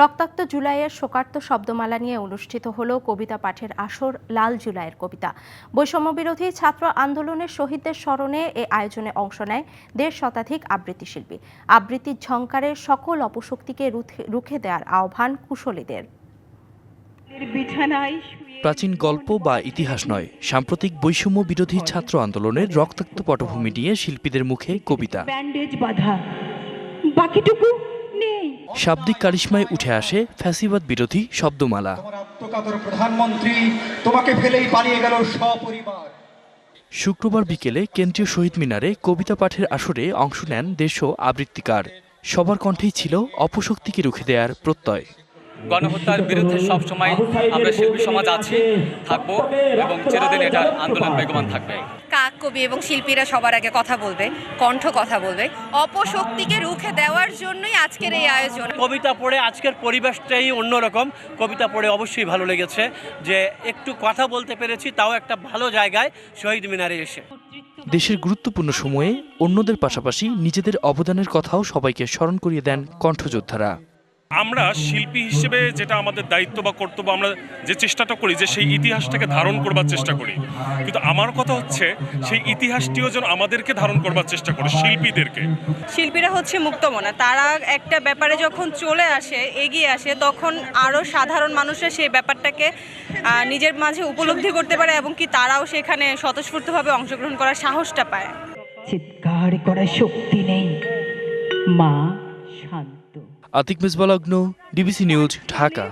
রক্তাক্ত জুলাইয়ের শোকার্ত শব্দমালা নিয়ে অনুষ্ঠিত হল কবিতা পাঠের আসর লাল জুলাইয়ের কবিতা। বৈষম্য বিরোধী ছাত্র আন্দোলনের শহীদদের স্মরণে এ আয়োজনে অংশ নেয় দেড় শতাধিক আবৃত্তি শিল্পী। আবৃত্তির ঝংকারের সকল অপশক্তিকে রুখে দেওয়ার আহ্বান কুশলীদের। বিছানায় প্রাচীন গল্প বা ইতিহাস নয় সাম্প্রতিক বৈষম্য বিরোধী ছাত্র আন্দোলনের রক্তাক্ত পটভূমি নিয়ে শিল্পীদের মুখে কবিতা। ব্যান্ডেজ বাঁধা। বাকিটুকু শাব্দিক কারিশ্মায় উঠে আসে ফ্যাসিবাদ বিরোধী শব্দমালা। প্রধানমন্ত্রী তোমাকে ফেলেই পালিয়ে গেল সপরিবার। শুক্রবার বিকেলে কেন্দ্রীয় শহীদ মিনারে কবিতা পাঠের আসরে অংশ নেন দেশ আবৃত্তিকার। সবার কণ্ঠেই ছিল অপশক্তিকে রুখে দেয়ার প্রত্যয়। গণহত্যার বিরুদ্ধে সবসময় আমরা শিল্পী সমাজ আছি থাকব এবং চিরদিন এটার আন্দোলন বেগবান থাকবে। কাক কবি এবং শিল্পীরা সবার আগে কথা বলবে কণ্ঠ কথা বলবে। অপশক্তিকে রুখে দেওয়ার জন্যই আজকের এই আয়োজন। কবিতা পড়ে আজকের পরিবেশটাই অন্যরকম। কবিতা পড়ে অবশ্যই ভালো লেগেছে যে একটু কথা বলতে পেরেছি তাও একটা ভালো জায়গায় শহীদ মিনারে এসে। দেশের গুরুত্বপূর্ণ সময়ে অন্যদের পাশাপাশি নিজেদের অবদানের কথাও সবাইকে স্মরণ করিয়ে দেন কণ্ঠযোদ্ধারা। আমরা শিল্পী হিসেবে যেটা আমাদের দায়িত্ব বা কর্তব্য আমরা যে চেষ্টাটা করি যে সেই ইতিহাসটাকে ধারণ করবার চেষ্টা করি। কিন্তু আমার কথা হচ্ছে সেই ইতিহাসটিও যেন আমাদেরকে ধারণ করবার চেষ্টা করে শিল্পীদেরকে। শিল্পীরা হচ্ছে মুক্তমনা। তারা একটা ব্যাপারে যখন চলে আসে এগিয়ে আসে তখন আরও সাধারণ মানুষরা সেই ব্যাপারটাকে নিজের মাঝে উপলব্ধি করতে পারে এবং কি তারাও সেখানে স্বতঃস্ফূর্তভাবে অংশগ্রহণ করার সাহসটা পায়। চিৎকার করার শক্তি নেই। মা শান্ত। Atik মিসবালগ্ন DBC news Dhaka